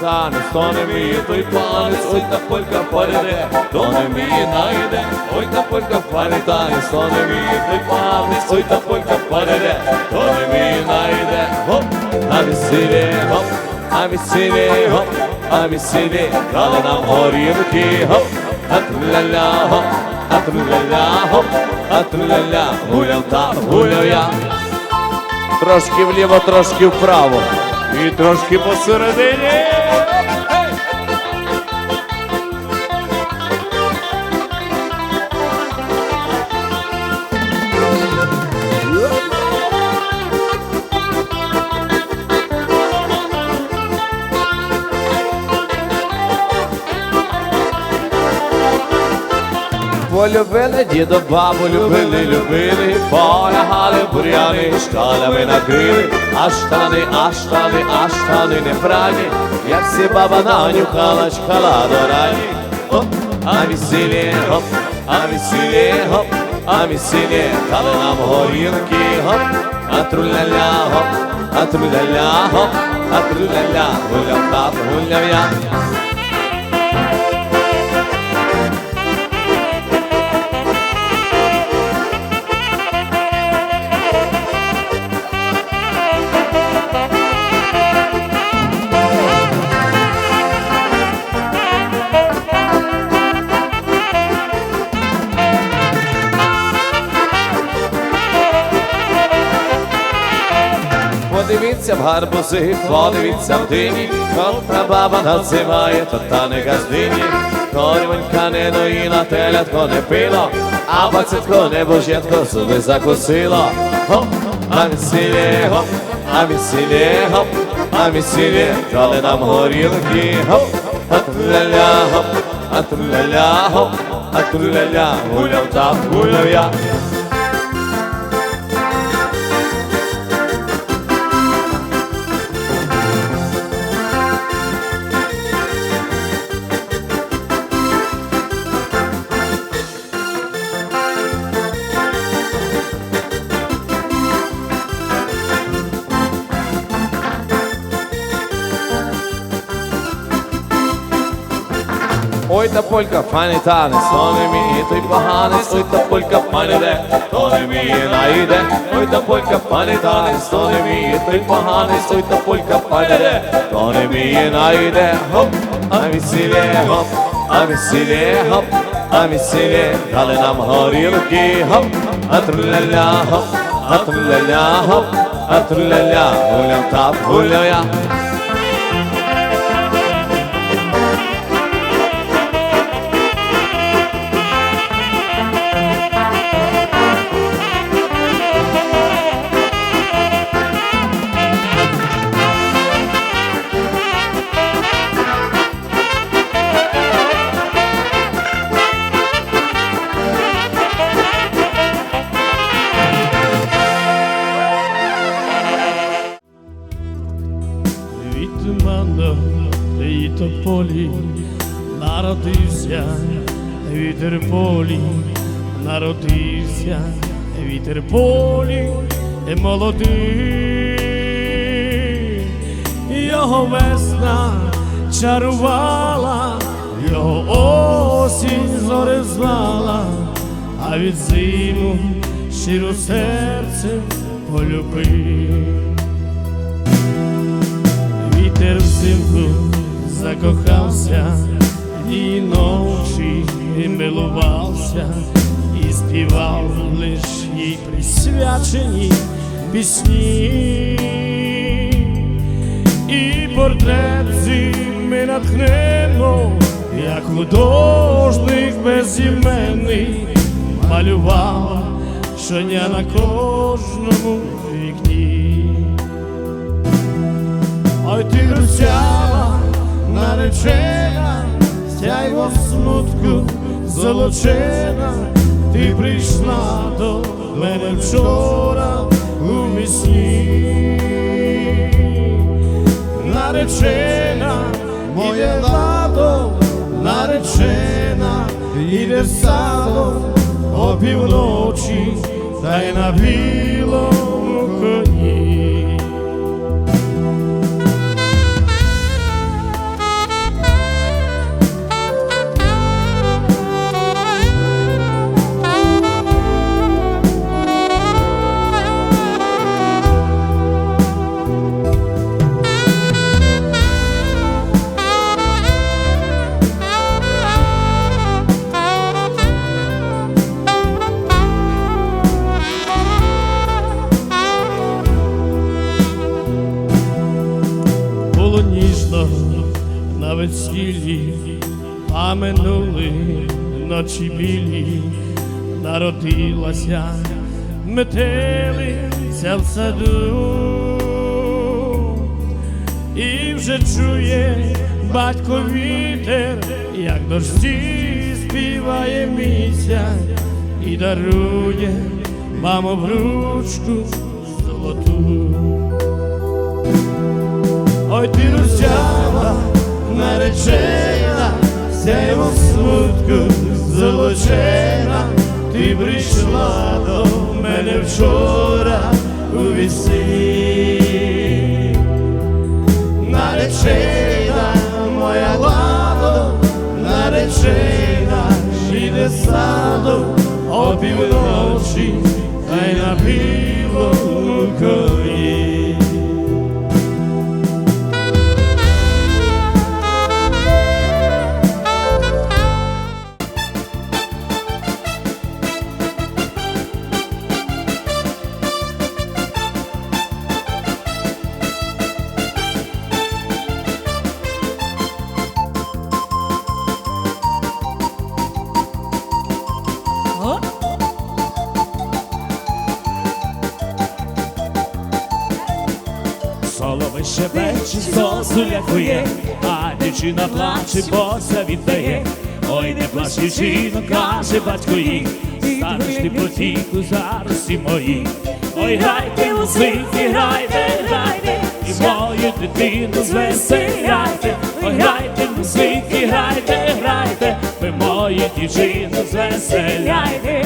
танець, хто не вміє, той панець, ой та полька поряде, хто не вміє, найде, ой та полька танець, хто не вміє, той панець, ой та полька поряде, хто не вміє, найде, гоп, на весілі, гоп, на весілі, гоп, на весілі, дали нам горілки, гоп, а труляля, гоп, а труляля, а труляля, гуляв та гуляв я. Трошки вліво, трошки вправо. І трошки посередині. Полюбили діду, бабу, любили, любили, полягали буряни, шталями накрили, а штани, а штани, а штани не прані, як всі баба нанюхала, чкала до рані. Оп, а весілє, гоп, а весілє, гоп, а весілє, дали нам горілки, гоп, а труляля, гоп, а труляля, гоп, а труляля, гуляв тат, гуляв я. Подивіться в гарбузи, подивіться в дині, Контра баба називає, то та не газдині. Корюнька не доїла, телятко не пило, а бацятко не божетко зуби закусило. Хоп, а весілє, гоп, а весілє, гоп, а весілє, дали нам горілки, гоп, а труляля, гоп, а труляля, гоп, а труляля, гуляв там, гуляв я. Та полька, файний танець, хто не вміє, той поганець, ой та полька, файний де, хто не вміє, найде, ой та полька, файний танець, хто не вміє, той поганець, ой та полька, файний де, хто не вміє, найде, гоп, а весілє, гоп, а весілє, гоп, а весілє, дали нам горілки, гоп, а труляля, гоп, а труляля, гоп, а труляля, гуляв та гуляв я. Тополі народився вітер полі, народився вітер полі молодий, його весна чарувала, його осінь зори звала, а від зиму щиро серцем полюбив. Вітер взимку закохався, і ночі милувався, і співав лиш їй присвячені пісні, і портрет зими натхнено, як художник безіменний, малював щодня на кожному вікні. Ой, ти русява, наречена, сяйво смутку золочена, ти прийшла до мене вчора у вісні. Наречена, моє ладо, наречена, іде садом опівночі, та й на білому весіллі, а минули ночі білі, народилася метелиця в саду, і вже чує батько вітер, як дожді співає місяць і дарує вам обручку золоту. Ой, ти розчава, наречена, сяйво смутку золочена, ти прийшла до мене вчора у вісні. Наречена, моя ладо, наречена, іде саду опівночі, та й на щебече, зозуля кує, а дівчина плаче, боса віддає. Ой, не плач, дівчино, каже батько їй, станеш ти потіку зараз і мої. Ой, грайте, музики, грайте, грайте, і мою дитину звеселяйте. Ой, грайте, музики, грайте, грайте, ви мою дівчину звеселяйте.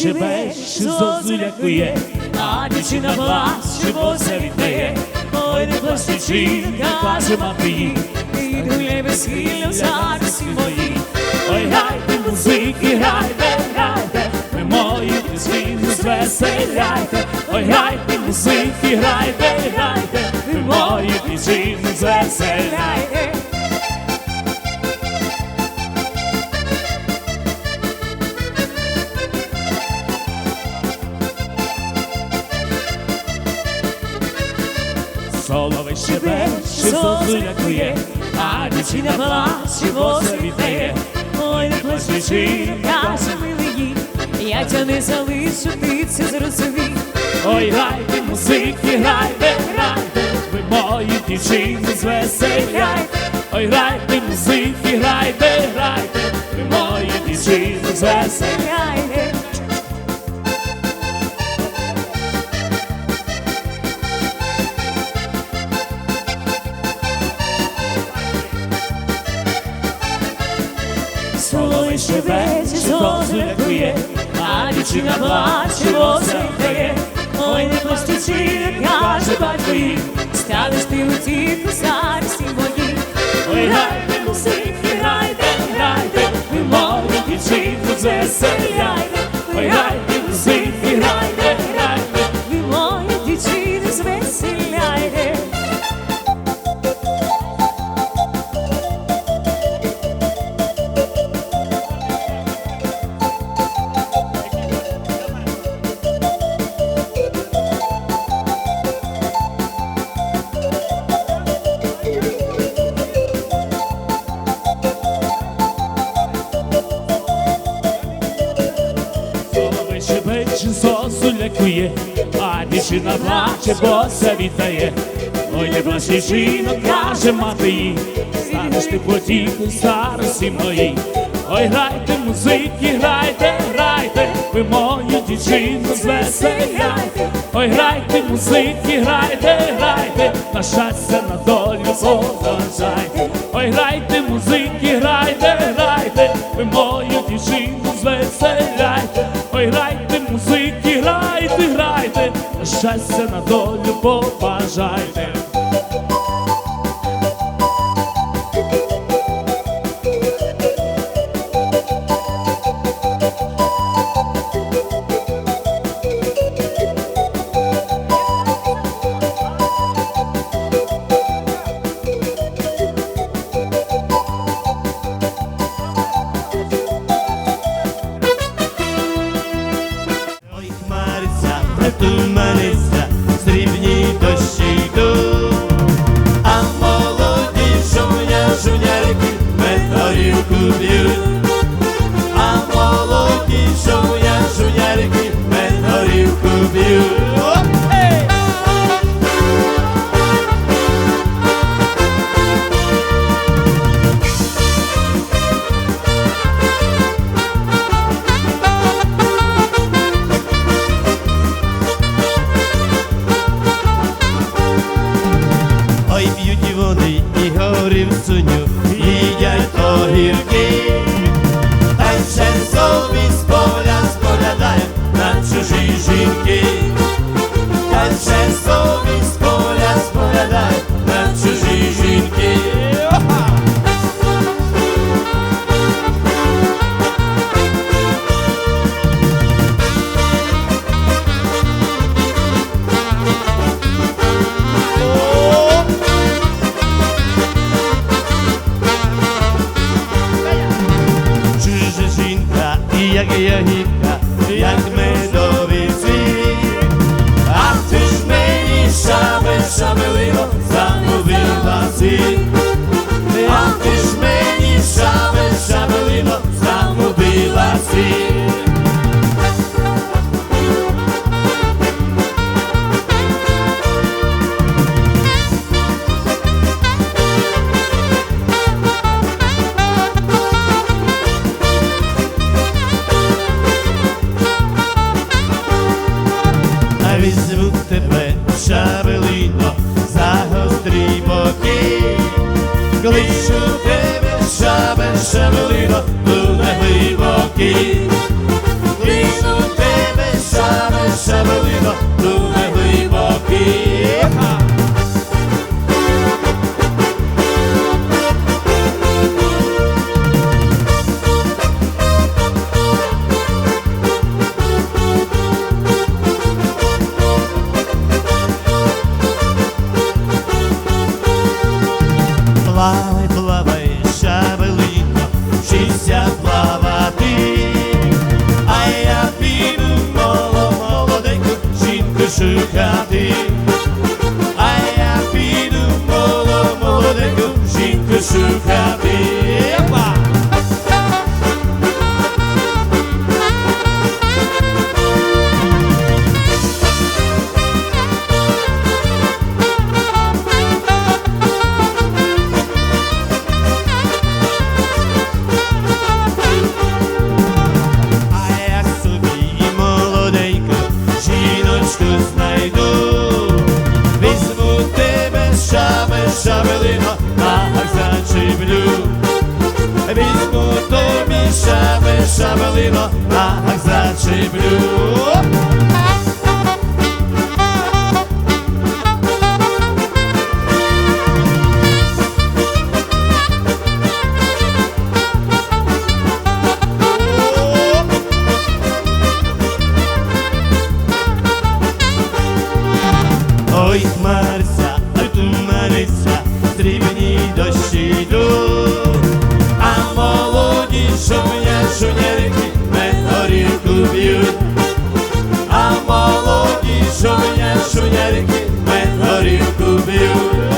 Соловей щебече, зозуля кує, а дівчина плаче, боса віддає. Ой, не плач, дівчинка, каже мати їй, Іду весілля зараз і мої. Ой, грайте, музики, грайте, грайте, ви мої дівчину звеселяйте. Ой, грайте, музики, грайте, грайте, ви мої дівчину звеселяйте. Соловей щебече, зозуля кує, а дівчина плаче, боса віддає. Ой, не плач, дівчинка, каже милий, я тя не залишу, ти це зрозумій. Ой, грайте, музики, грайте, грайте, ви мої дівчини звеселяйте. Ой, грайте, музики, грайте, грайте, ви мої дівчини звеселяйте. Ляйте. Соловей щебече, зозуля кує, а дівчина плаче, боса віддає. Ой, не плач, я каже батько їй, станеш ти у тіху щебече, зозуля кує, а дівчина плаче, боса вітає, Ой, не плач, дівчино, каже мати їй, станеш ти потіку старості моїй. Ой, грайте, музики, грайте, грайте, ви мою дівчину звеселяйте. Ой, грайте, музики, грайте, грайте, на щастя, на долю побажайте. Ой, грайте, музики, грайте, грайте, ви мою дівчину звеселяйте. Ой, грайте, музики, грайте, грайте, на щастя, на долю побажайте. люблю. Ой, Марся, ой, туманися, стрімені Κομιά σου μια με δωρεάν κουμπιού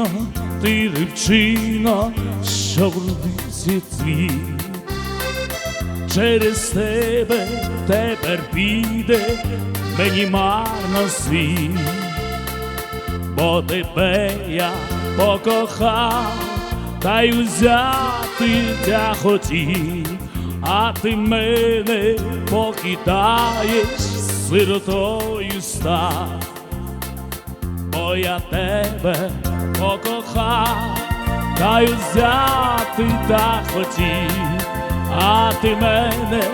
дівчина, ти дівчина, що в рудиці цвіт, через тебе тепер піде мені марно світ, бо тебе я покохав, та й взяти тя хотів, а ти мене покидаєш, сиротою став. Бо я тебе покохав, та й взяти та хотів, а ти мене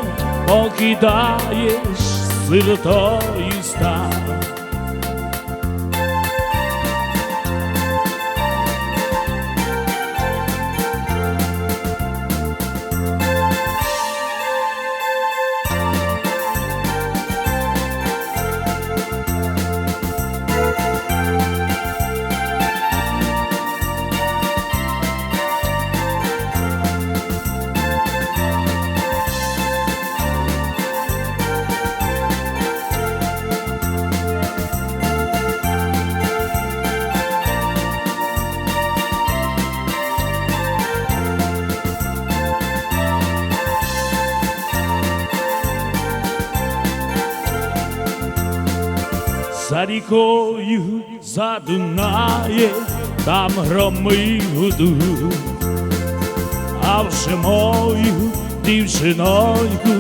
покидаєш сиротою став. За рікою за Дунає, там громи гудуть, а вже мою дівчиноньку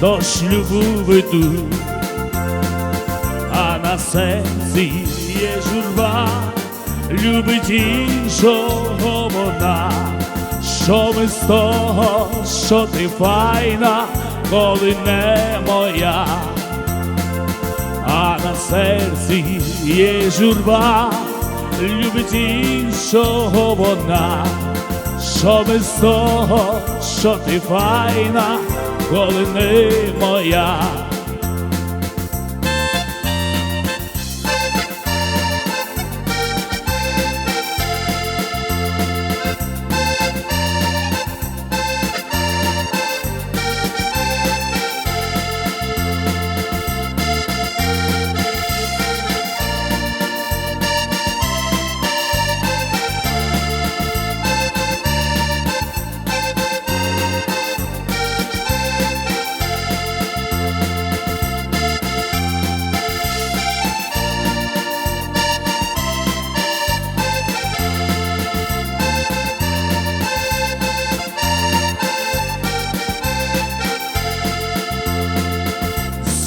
до шлюбу ведуть, а на серці є журба, любить іншого вона, що ми з того, що ти файна, коли не моя а на серці є журба, любить іншого вона, що без того, що ти файна, коли не моя.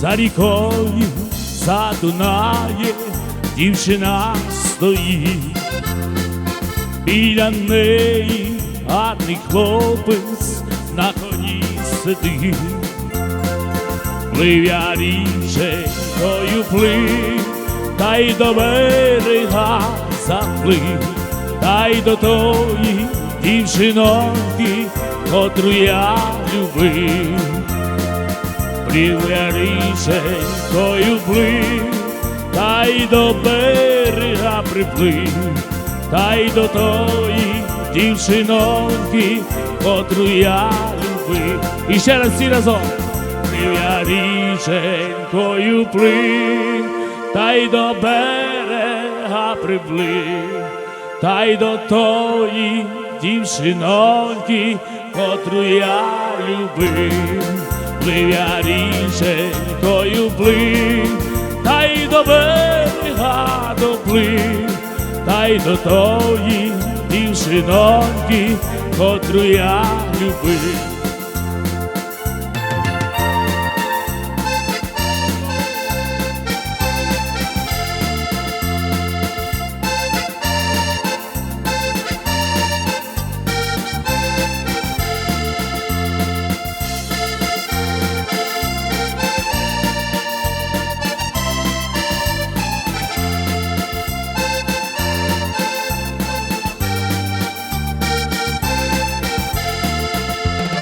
За рікою, за Дунає, дівчина стоїть, біля неї гарний хлопець на коні сидить, плив я річкою плив, та й до берега заплив, та й до тої дівчиноньки, котру я любив. Плів'я річенькою плив, та й до берега приплив, та й до тої дівчиноньки, котру я любив. І ще раз всі разом. Плів'я річенькою плив, та й до берега приплив, та й до тої дівчиноньки, котру я любив я річенькою плив, та й до берега доплив, та й до тої дівчиноньки, котру я любив.